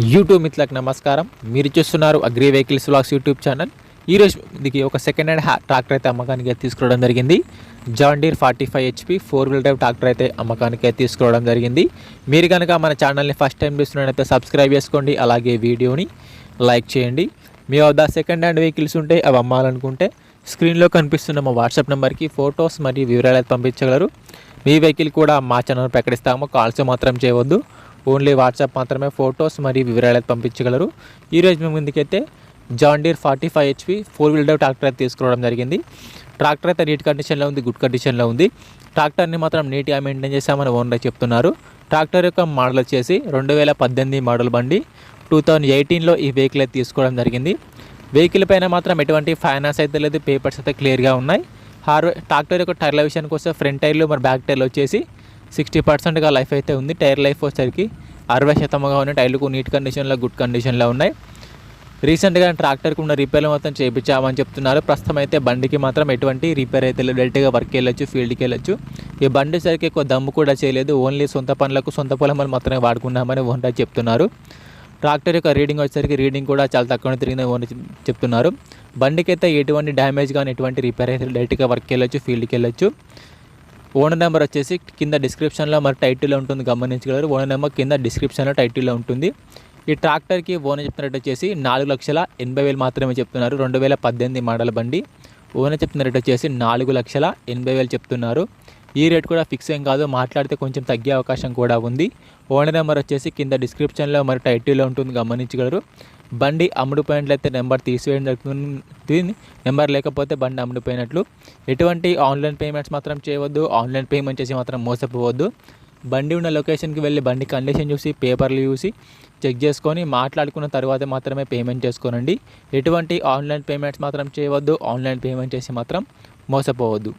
YouTube మిత్రులకు నమస్కారం. మీరు చూస్తున్నారు agri vehicles blogs YouTube channel ఈరోజు దీనికి ఒక సెకండ్ హ్యాండ్ హ్యా- ట్రాక్టర్ అయితే అమ్మకానికి తీసుకురావడం జరిగింది. John Deere forty five HP four wheel drive tractor అయితే అమ్మకానికి తీసుకురావడం జరిగింది. మీరు కనుక మన ఛానల్ని ఫస్ట్ టైం చూస్తున్నట్టయితే సబ్స్క్రైబ్ చేసుకోండి. అలాగే వీడియోని లైక్ చేయండి. మీ వద్ద సెకండ్ హ్యాండ్ వెహికల్స్ ఉంటే అవి అమ్మాలనుకుంటే స్క్రీన్లో కనిపిస్తున్న మా వాట్సాప్ నెంబర్కి ఫొటోస్ మరియు వివరాలు అయితే పంపించగలరు. మీ వెహికల్ కూడా మా ఛానల్ ప్రకటిస్తాము. కాల్స్ మాత్రం చేయవద్దు. ఓన్లీ వాట్సాప్ మాత్రమే ఫొటోస్ మరియు వివరాలు అయితే పంపించగలరు ఈరోజు మేము ముందుకైతే John Deere forty five HP four wheeler tractor అయితే తీసుకురావడం జరిగింది. ట్రాక్టర్ అయితే నీట్ కండిషన్లో ఉంది గుడ్ కండిషన్లో ఉంది. ట్రాక్టర్ని మాత్రం నీట్గా మెయింటైన్ చేశామని ఓనర్ చెప్తున్నారు. ట్రాక్టర్ యొక్క మోడల్ వచ్చేసి రెండు వేల పద్దెనిమిది మోడల్ బండి టూ థౌజండ్ ఎయిటీన్లో ఈ వెహికల్ అయితే తీసుకోవడం జరిగింది. వెహికల్ పైన మాత్రం ఎటువంటి ఫైనాన్స్ అయితే లేదు పేపర్స్ అయితే క్లియర్గా ఉన్నాయి. హార్వే ట్రాక్టర్ యొక్క టైర్ల విషయానికి వస్తే ఫ్రంట్ టైర్లు మరి బ్యాక్ టైర్లు వచ్చేసి సిక్స్టీ పర్సెంట్గా లైఫ్ అయితే ఉంది. టైర్ లైఫ్ వచ్చేసరికి అరవై శాతంగా ఉన్నాయి. టైర్లు నీట్ కండిషన్లో గుడ్ కండిషన్లో ఉన్నాయి. రీసెంట్గా ట్రాక్టర్కి ఉన్న రిపేర్లు మొత్తం చేయించామని చెప్తున్నారు. ప్రస్తుతం అయితే బండికి మాత్రం ఎటువంటి రిపేర్ అయితే డైరెక్ట్గా వర్క్ వెళ్ళొచ్చు ఫీల్డ్కి వెళ్ళొచ్చు. ఈ బండి సరికి ఎక్కువ దమ్ము కూడా చేయలేదు. ఓన్లీ సొంత పనులకు సొంత పొలం మాత్రమే వాడుకున్నామని ఓనర్ చెప్తున్నారు. ట్రాక్టర్ యొక్క రీడింగ్ వచ్చేసరికి రీడింగ్ కూడా చాలా తక్కువ తిరిగిందని ఓన్ చెప్తున్నారు. బండికి అయితే ఎటువంటి డ్యామేజ్ కానీ ఎటువంటి రిపేర్ అయితే డైరెక్ట్గా వర్క్ వెళ్ళొచ్చు ఫీల్డ్కి వెళ్ళొచ్చు. ఓనర్ నెంబర్ వచ్చేసి కింద డిస్క్రిప్షన్లో మరి టైటిల్లో ఉంటుంది గమనించగలరు. ఓనర్ నెంబర్ కింద డిస్క్రిప్షన్లో టైటిల్లో ఉంటుంది. ఈ ట్రాక్టర్కి ఓనర్ చెప్తున్నట్టు వచ్చేసి నాలుగు లక్షల ఎనభై వేలు మాత్రమే చెప్తున్నారు. రెండు వేల పద్దెనిమిది మోడల్ బండి. ఓనర్ చెప్తున్న రేట్ వచ్చేసి నాలుగు లక్షల ఎనభై వేలు చెప్తున్నారు. ఈ రేట్ కూడా ఫిక్స్ ఏం కాదు. మాట్లాడితే కొంచెం తగ్గే అవకాశం కూడా ఉంది. ఓనర్ నెంబర్ వచ్చేసి కింద డిస్క్రిప్షన్లో మరి టైటిల్లో ఉంటుంది. గమనించగలరు. బండి అమ్ముడుపోయినట్లయితే నెంబర్ తీసివేయడం జరుగుతుంది. నెంబర్ లేకపోతే బండి అమ్ముడుపోయినట్లు. ఎటువంటి ఆన్లైన్ పేమెంట్స్ మాత్రం చేయవద్దు. ఆన్లైన్ పేమెంట్ చేసి మాత్రం మోసపోవద్దు. బండి ఉన్న లొకేషన్కి వెళ్ళి బండి కండిషన్ చూసి పేపర్లు చూసి చెక్ చేసుకొని మాట్లాడుకున్న తర్వాత మాత్రమే పేమెంట్ చేసుకోనండి. ఎటువంటి ఆన్లైన్ పేమెంట్స్ మాత్రం చేయవద్దు. ఆన్లైన్ పేమెంట్ చేసి మాత్రం మోసపోవద్దు.